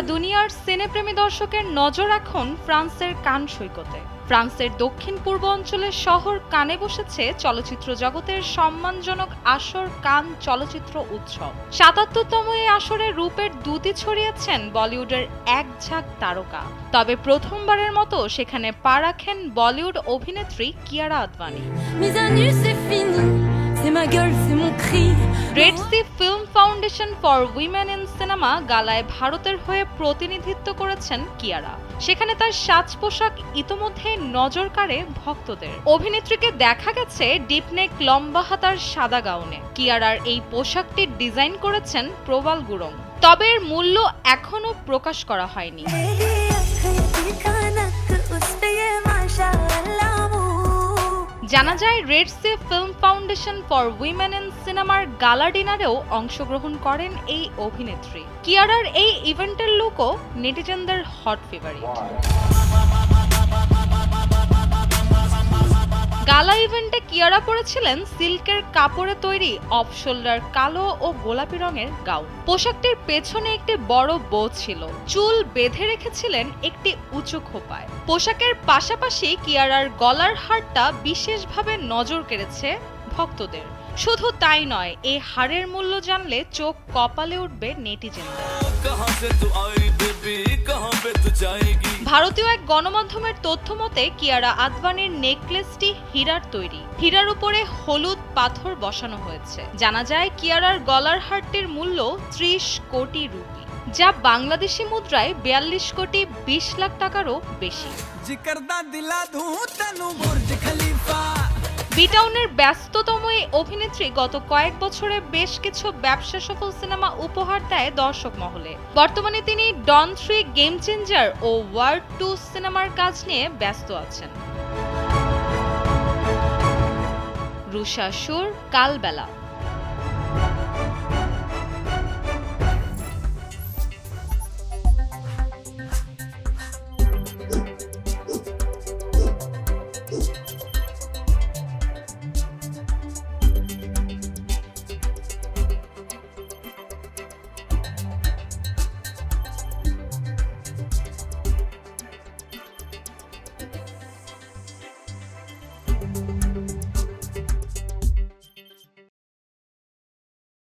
গোটা দুনিয়ার সিনেপ্রেমী দর্শকের নজর এখন ফ্রান্সের কান সৈকতে। ফ্রান্সের দক্ষিণ পূর্ব অঞ্চলের শহর কানে বসেছে চলচ্চিত্র জগতের সম্মানজনক আসর কান চলচ্চিত্র উৎসব। সাতাত্তরতম এই আসরে রূপের দুতি ছড়িয়েছেন বলিউডের এক ঝাঁক তারকা। তবে প্রথমবারের মতো সেখানে পা রাখেন বলিউড অভিনেত্রী Kiara Advani c'est ma gueule, c'est mon cri. Red Sea film foundation for women in cinema গালায় ভারতের হয়ে প্রতিনিধিত্ব করেছেন কিয়ারা। সেখানে তার সাজ পোশাক ইতোমধ্যে নজর কাড়ে ভক্তদের। অভিনেত্রীকে দেখা গেছে ডিপনেক লম্বা হাতার সাদা গাউনে। কিয়ারার এই পোশাকটির ডিজাইন করেছেন প্রবাল গুরং। তবে এর মূল্য এখনও প্রকাশ করা হয়নি। জানা যায় Red Sea film foundation for women in সিনেমার গালা ডিনারেও অংশগ্রহণ করেন এই অভিনেত্রী। কিয়ারার এই ইভেন্টের লুকও নেটিজেনদের হট ফেভারিট গালা ইভেন্টে কিয়ারা পরেছিলেন সিল্কের কাপড়ে তৈরি অফ শোল্ডার কালো ও গোলাপি রঙের গাউন। পোশাকটির পেছনে একটি বড় বো ছিল। চুল বেঁধে রেখেছিলেন একটি উঁচু খোপায়। পোশাকের পাশাপাশি কিয়ারার গলার হারটা বিশেষভাবে নজর কেড়েছে ভক্তদের। শুধু তাই নয় এই হারের মূল্য জানলে চোখ কপালে উঠবে নেটিজেনদের। ভারতীয় এক গণমাধ্যমের তথ্য মতে কিয়ারা আদবানির নেকলেসটি হীরার তৈরি। হীরার উপরে হলুদ পাথর বসানো হয়েছে। জানা যায় কিয়ারার গলার হারটির মূল্য ত্রিশ কোটি রুপি যা বাংলাদেশি মুদ্রায় বিয়াল্লিশ কোটি বিশ লাখ টাকারও বেশি। বিটাউনের ব্যস্ততম এই অভিনেত্রী গত কয়েক বছরে বেশ কিছু ব্যবসা সফল সিনেমা উপহার দেয় দর্শক মহলে। বর্তমানে তিনি ডন থ্রি গেম চেঞ্জার ও ওয়ার্ড টু সিনেমার কাজ নিয়ে ব্যস্ত আছেন। রুষা সুর, কালবেলা।